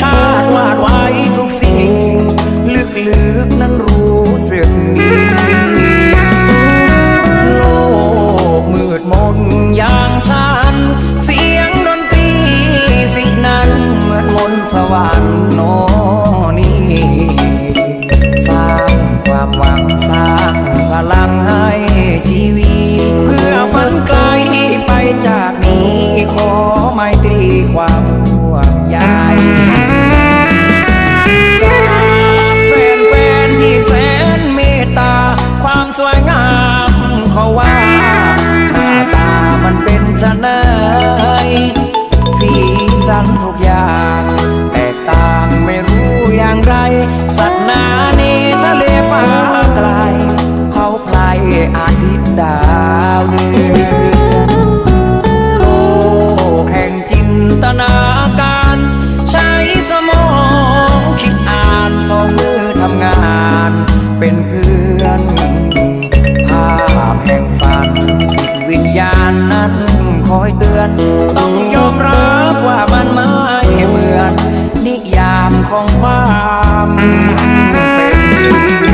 คาดวาดไว้ทุกสิ่ง ลึกๆนั้นรู้สึกดีโลกมืดมนอย่างฉัน เสียงดนตรีสินั้นเหมือนมนต์สวรรค์โนนี่สร้างความหวังสร้างพลังให้ชีวิต เพื่อฝันไกลไปจากนี้ขอไม่ตรีความห่วงใย อย่างแตกต่างไม่รู้อย่างไร สัตว์นาเนทะเลฟ้าไกล เขาไพลอาทิตย์ดาวเดือนโลกแห่งจินตนาการ ใช้สมองคิดอ่านสองมือทำงาน เป็นเพื่อนภาพแห่งฝัน วิญญาณนั้นคอยเตือน ต้องยอมรับ ของความเป็น